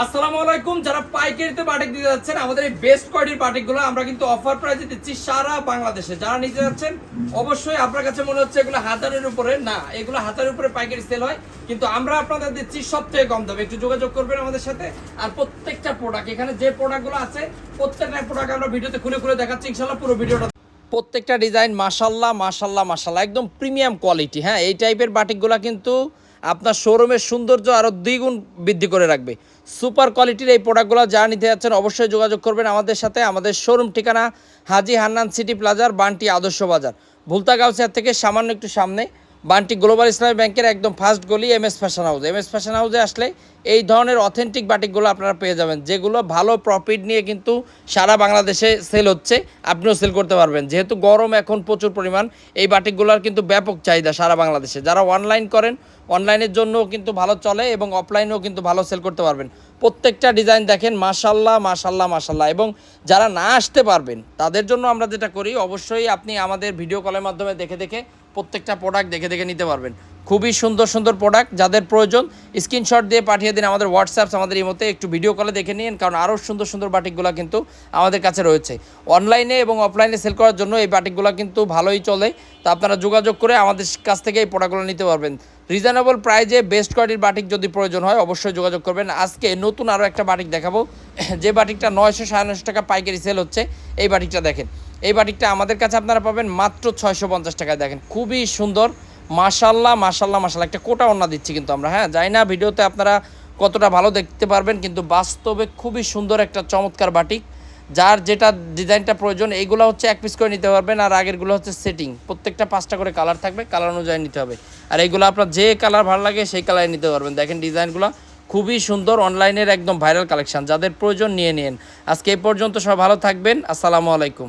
আসসালামু আলাইকুম, যারা পাইকারিতে বাটিক দিতে যাচ্ছেন, আমাদের এই বেস্ট কোয়ালিটির বাটিকগুলো আমরা কিন্তু অফার প্রাইসে দিচ্ছি সারা বাংলাদেশে। যারা নিতে যাচ্ছেন, অবশ্যই আপনার কাছে মনে হচ্ছে এগুলো হাজারের উপরে। না, এগুলো হাজারের উপরে পাইকারি সেল হয়, কিন্তু আমরা আপনাদের দিচ্ছি সব থেকে কম দামে। একটু যোগাযোগ করবেন আমাদের সাথে। আর প্রত্যেকটা প্রোডাক্ট এখানে যে প্রোডাক্টগুলো আছে, প্রত্যেকটা প্রোডাক্ট আমরা ভিডিওতে খুলে খুলে দেখাচ্ছি ইনশাল্লাহ পুরো ভিডিওটা প্রত্যেকটা ডিজাইন মাশাল্লাহ মাশাল্লাহ মাশাল্লাহ একদম প্রিমিয়াম কোয়ালিটি হ্যাঁ? এই টাইপের বাটিকগুলো কিন্তু আপনার শোরুমের সৌন্দর্য আরও দ্বিগুণ বৃদ্ধি করে রাখবে। সুপার কোয়ালিটির এই প্রোডাক্টগুলো যা নিতে যাচ্ছেন অবশ্যই যোগাযোগ করবেন আমাদের সাথে। আমাদের শোরুম ঠিকানা হাজি হান্নান সিটি প্লাজার বান্টি আদর্শ বাজার। ভুলতা গাউসিয়ার থেকে সামান্য একটু সামনে বান্টি গ্লোবাল ইসলামী ব্যাংকের একদম ফার্স্ট গলি M S fashion house M S fashion হাউসে আসলে এই ধরনের অথেন্টিক বাটিকগুলো আপনারা পেয়ে যাবেন, যেগুলো ভালো প্রফিট নিয়ে কিন্তু সারা বাংলাদেশে সেল হচ্ছে। আপনিও সেল করতে পারবেন। যেহেতু গরম এখন প্রচুর পরিমাণ, এই বাটিকগুলোর কিন্তু ব্যাপক চাহিদা সারা বাংলাদেশে। যারা অনলাইন করেন অনলাইনের জন্যও কিন্তু ভালো চলে এবং অফলাইনেও কিন্তু ভালো সেল করতে পারবেন। প্রত্যেকটা ডিজাইন দেখেন মাশাল্লাহ মাশাল্লাহ মাশাল্লাহ এবং যারা না আসতে পারবেন, তাদের জন্য আমরা যেটা করি, অবশ্যই আপনি আমাদের ভিডিও কলের মাধ্যমে দেখে দেখে প্রত্যেকটা প্রোডাক্ট দেখে দেখে নিতে পারবেন। খুবই সুন্দর সুন্দর প্রোডাক্ট যাদের প্রয়োজন স্ক্রিনশট দিয়ে পাঠিয়ে দিন আমাদের হোয়াটসঅ্যাপ আমাদের এই মতে একটু ভিডিও কলে দেখে নিন, কারণ আরও সুন্দর সুন্দর বাটিকগুলো কিন্তু আমাদের কাছে রয়েছে। অনলাইনে এবং অফলাইনে সেল করার জন্য এই বাটিকগুলো কিন্তু ভালোই চলে। তো আপনারা যোগাযোগ করে আমাদের কাছ থেকে এই প্রোডাক্টগুলো নিতে পারবেন। রিজনেবল প্রাইজে বেস্ট কোয়ালিটির বাটিক যদি প্রয়োজন হয়, অবশ্যই যোগাযোগ করবেন। আজকে নতুন আরও একটা বাটিক দেখাবো। যে বাটিকটা নয়শো সাড়ে টাকা পাইকারি সেল হচ্ছে, এই বাটিকটা দেখেন। এই বাটিকটা আমাদের কাছে আপনারা পাবেন মাত্র ছয়শো পঞ্চাশ টাকায় দেখেন। খুবই সুন্দর মাশাল্লাহ মাশাল্লাহ মাশাল্লাহ একটা কোটা অন্য দিচ্ছি কিন্তু আমরা হ্যাঁ? যাই না ভিডিওতে আপনারা কতটা ভালো দেখতে পারবেন, কিন্তু বাস্তবে খুবই সুন্দর একটা চমৎকার বাটিক। যার যেটা ডিজাইনটা প্রয়োজন এইগুলো হচ্ছে এক পিস করে নিতে পারবেন, আর আগেরগুলো হচ্ছে সেটিং প্রত্যেকটা পাঁচটা করে কালার থাকবে কালার অনুযায়ী নিতে হবে। আর এইগুলো আপনার যে কালার ভালো লাগে, সেই কালারে নিতে পারবেন। দেখেন ডিজাইনগুলো খুবই সুন্দর অনলাইনের একদম ভাইরাল কালেকশন যাদের প্রয়োজন, নিয়ে নিন। আজকে এই পর্যন্ত সব ভালো থাকবেন। আসসালামু আলাইকুম।